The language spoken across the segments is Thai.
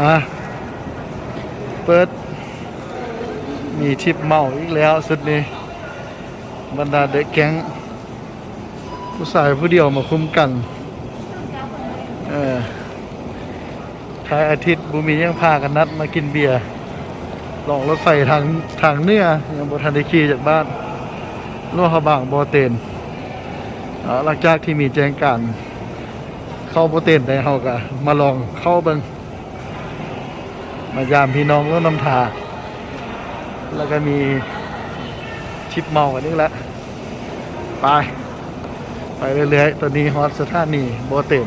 อะ เปิด มีทิปเมาอีกแล้วสุดนี้บรรดาเด็กแก๊ง ผู้ชายผู้เดียวมาคุ้มกัน เออท้ายอาทิตย์บุมียังพากันนัดมากินเบียร์ลองรถไฟทางทางเหนื้อยังบทันได้ขี่จากบ้านล่วขบางบอเตนหลังจากที่มีแจ้งการ เข้าบอเตนได้เขาก็มาลองเข้าเบิง มายามพี่น้องแล้วนำทางแล้วก็มีชิปเมากันนี่แหละไป ไปเรื่อยๆตอนนี้ฮอตสถานีโบเต็ม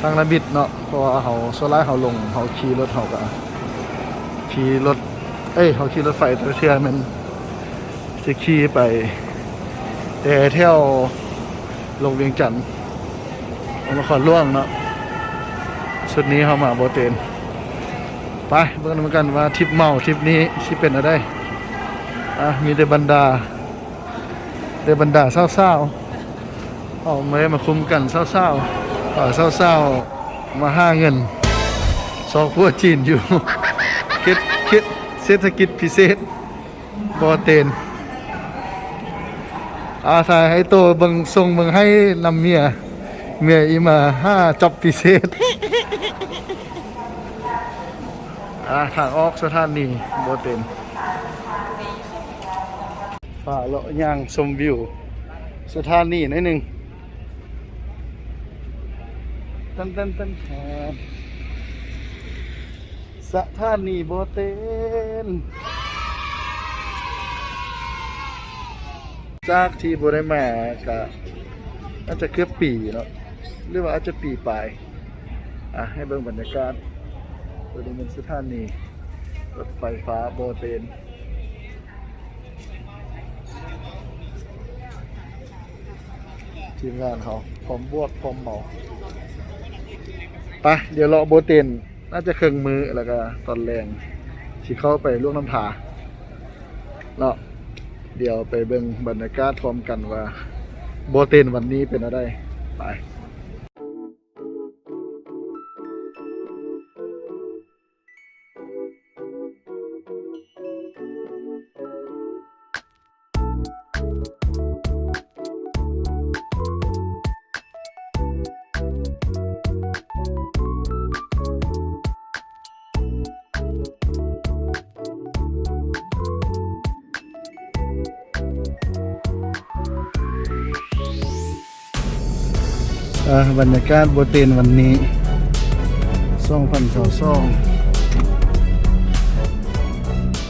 ทางระบิดเนาะพอเขาโซล่าเขาลงเขาขี่รถเขาก็ขี่รถ เอ้ยเขาขี่รถไฟแตะเชื่อมันจะขี่ไปแต่เที่ยวลงเวียงจันทน์มาขอล่วงเนาะ สุดนี้เข้ามาโบเต็มไปเบิ่งนกันว่าทริปเมาทริปนี้สิเป็นอะไรอะมีแต่บรรดาแต่บรรดาเศร้าๆเอาไม่มาคุมกันเศร้าๆอ่าเศร้าๆมาห้าเงินสองพวจีนอยู่คิดคิดเศรษฐกิจพิเศษบอเตนอาถ่ายให้โตเบิงส่งเบิงให้นำเมีย เมียอีมาห้าจอบพิเศษ อ่าทางออกสถานีโบเต็นฝ่าเลาะย่างชมวิว สถานีนิดนึงตันตันตันแทนสถานีโบเต็นจากที่โบริมาก็อาจจะเกือบปีเนาะหรือว่าอาจจะปีปลาย อะให้เบิ่งบรรยากาศตัวนี้เป็นสถานีรถไฟฟ้าโบเตนทีมงานเขาพร้อมบวกพร้อมเมาไปเดี๋ยวเราโบเตนน่าจะเครื่องมือแล้วก็ตอนแรงที่เข้าไปล่วงน้ำผาเนาะเดี๋ยวไปเบิ่งบรรยากาศพร้อมกันว่า โบเตนวันนี้เป็นอะไรไป บรรยากาศโบเตนวันนี้ซ่องพันสองซ่อง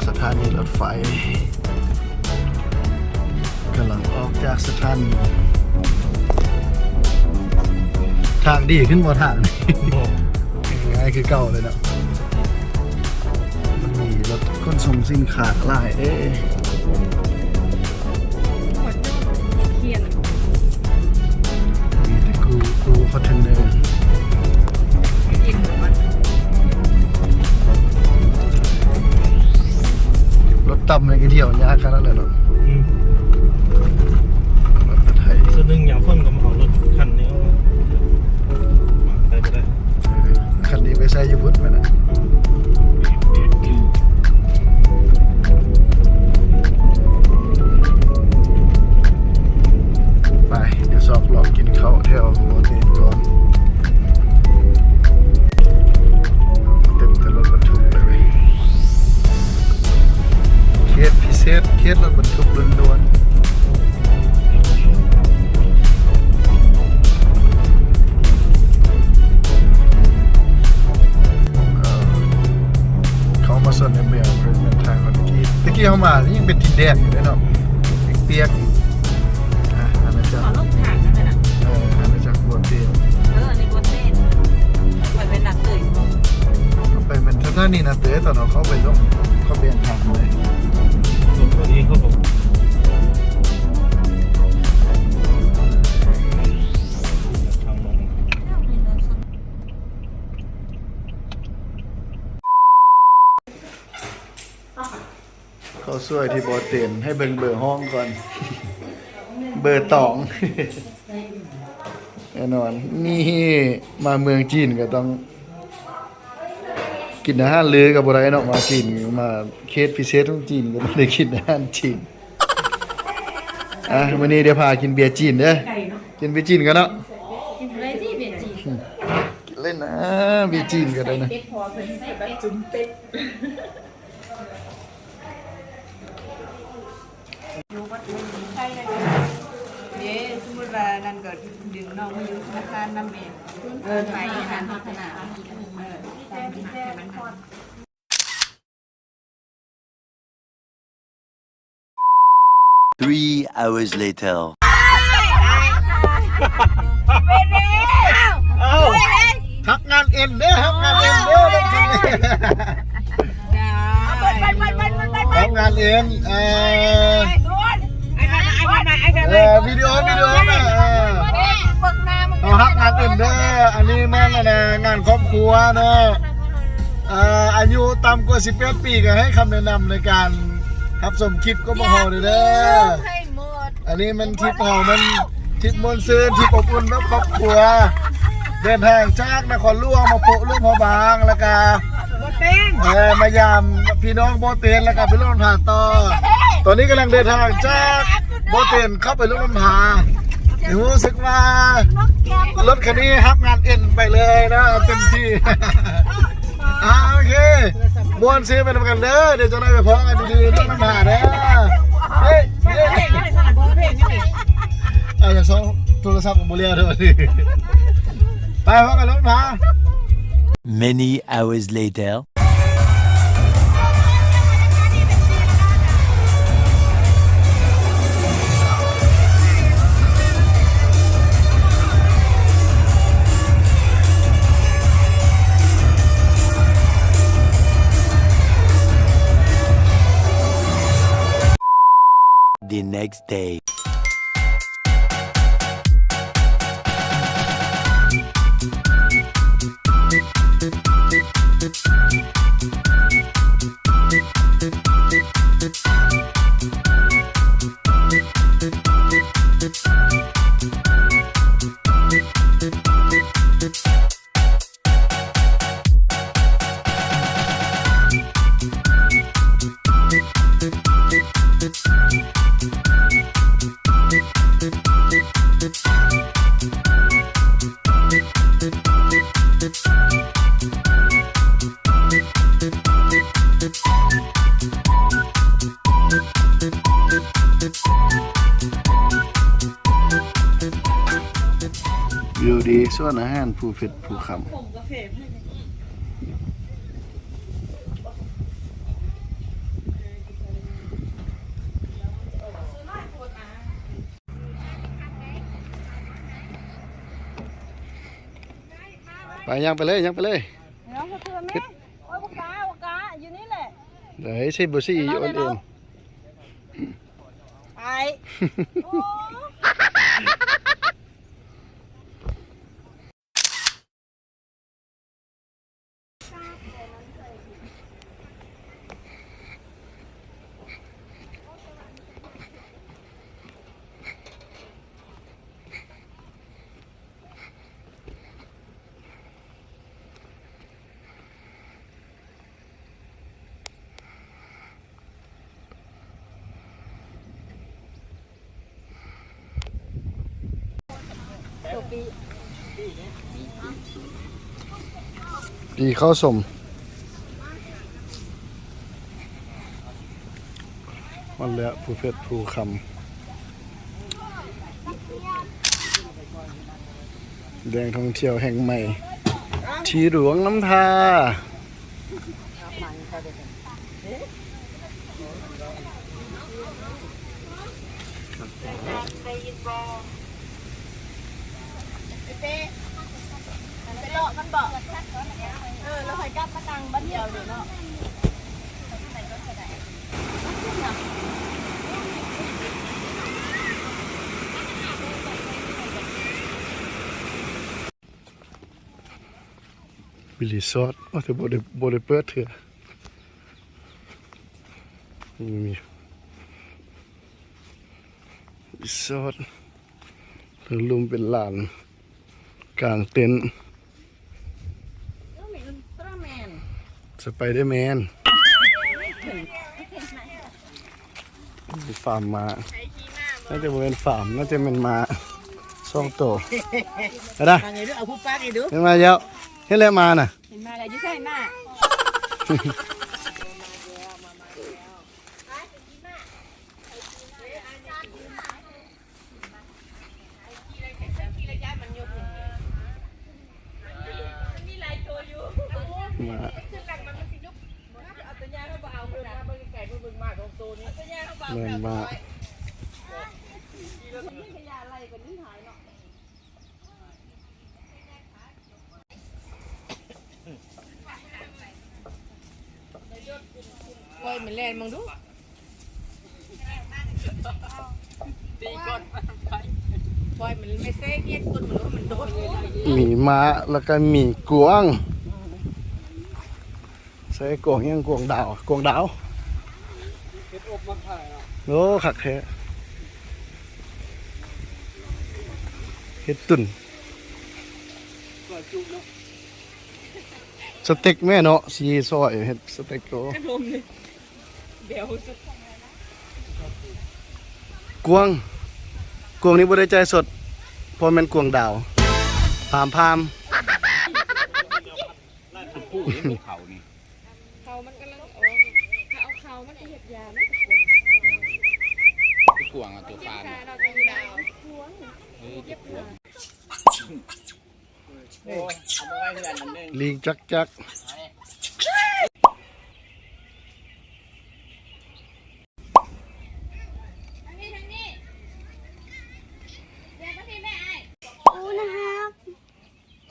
สถานีรถไฟกำลังออกจากสถานีทางดีขึ้นบ่ทางง่ายคือเก่าเลยนะมันมีรถขนส่งสินค้าหลายเอ๊ คอนเทนเนอร์กินเหมือนมันรถต่ำเลยก็เที่ยวยากขนาดนั้นเลยเนาะรถไทยส่วนหนึ่งอยากคนก็มาเอารถคันนี้เอามาไปก็ได้คันนี้ไปใช้ญี่ปุ่นไปนะ กี้ตะกี้เขามานี่ยังเป็นทินแดงอยู่เลยเนาะยังเปียกอยู่อะอาณาจักขอรลูกถางนั่นน่ะเอออาณาจักรบัวเตียนเอออันนี้โบเต้นปล่อยเป็นหนักตื่นเขาไปเป็นท่านี่นะเต๋อตอนเราเข้าไปลงเขาเปลี่ยนทางเลยส่วนตัวนี้เขาบอก เขาช่วยที่บัวเตียนให้เบิ่งเบอร์ห้องก่อน เบอร์ตองแน่นอน นี่มาเมืองจีนก็ต้อง กินอาหารลือกับบ่ได้เนาะมาจีนมาเคสพิเศษของจีนก็ต้องได้กินอาหารจีนอะวันนี้เดี๋ยวพากินเบียร์จีนเด้อกินเบียร์จีนกันเนาะกินอะไรที่เบียจีกินเล่นนะเบียร์จีนกันได้นะเป็ดพอเพิ่นใส่แบบจุ่มเป็ดเย้สมมุติ ว่านั่นก็ดึงน้องมาอยู่ธนาคารนำเองเออไปการพัฒนาเออตามที่ให้มันทำ Three hours later. เอาทักงานเอ็นเด้อทักงานเอ็นเด้อรถคันนี้ทักงานเอ็นเอ่อ เอ่อวิดีโอวิดีโอนะเออเอาทักงานเอ็นเด้ออันนี้แม่นอะไรงานครอบครัวเนาะเอ่ออายุต่ำกว่า18ปีก็ให้คำแนะนำในการรับชมคลิปก็บ่เฮาเด้อเด้ออันนี้มันทริปเฮามันทริปมวลซืนทริปอบอุ่นแบบครอบครัว เดินทางจากนครหลวงมาโปะลูกพอบางแล้วก็เออมายามพี่น้องโบเตนแล้วก็ไปลูกน้ำพาต่อ ตอนนี้กำลังเดินทางจาก โบเตนเข้าไปลูกน้ำพารู้สึกว่ารถคันนี้ฮับงานเอ็นไปเลยนะเต็มที่อ่าโอเคบวนซื้อไปทำกันเด้อเดี๋ยวจะได้ไปพ้องกันดีๆลูกน้ำพาเด้อเฮ้ยเฮ้ยไอ้จะส่งโทรศัพท์ของบุเรียเถอะดิไปพบกันรถมา Many hours later. Next day. วิวดีส่วนอาหารผู้เผ็ดผู้คำไปยังไปเลยยังไปเลยน้องก็เตือนแม่โอ้ยปากกาปากกาอยู่นี่แหละเดี๋ยวใช้บุซี่อยู่อันเอง ไปโอ้ ปีข้าวสม มันแล้วผู้เผ็ดผู้คำแดงท่องเที่ยวแห่งใหม่ ทีหลวงน้ำทาไป เต้เปลาะมันบอกเออแล้วคอยกลับมาตังบ้านเดียวเดี๋ยวเนาะวิลลีซอสโอ้แต่บ่ได้บ่ได้เปิดเถื่อนี่มีรีสอร์ทเธอลุมเป็นหลาน กลางเต็นท์แล้วมีอุลตร้าแมนสไปเดอร์แมนฟาร์มมา น่าจะเป็นฟาร์ม น่าจะเป็นมาสองตัวเอาได้มาไงดูเอาผู้ป้าไงดูเห็นมาเยอะเห็นแล้วมาน่ะ เห็นมาแล้วยุ่ใส่หน้ามา เริ่มมาปล่อยมันแล่นมึงดูตีก้นปล่อยมันไม่เซ่เกียดก้นมันรู้มันโดนหมีม้าแล้วก็หมีกวางใส่กวางยังกวางดาวกวางดาว โอ้ขักแท้เฮ็ดตุ่นสเต็กแม่เนาะสีซอยเฮ็ดสเต็กโตกระดมเลยเดี๋ยวสุดกวางกวางนี้บ่ได้ใจสดเพราะแม่นกวางดาวพามพามผู้นี่เขานี่เขามันกำลังโอ้ถ้าเอา เขามันจะเห็ดยาไมันจะกวางกวางอะตัวฟานค่ะเราจะมีดาวเออเจ็บหัวลีกจักจักอุ้ยนะครับ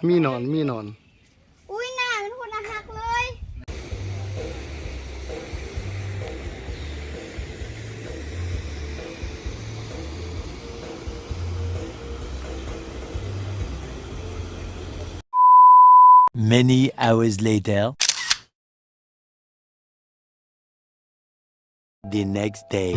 มีนอน มีนอนอุ้ Many hours later. The next day.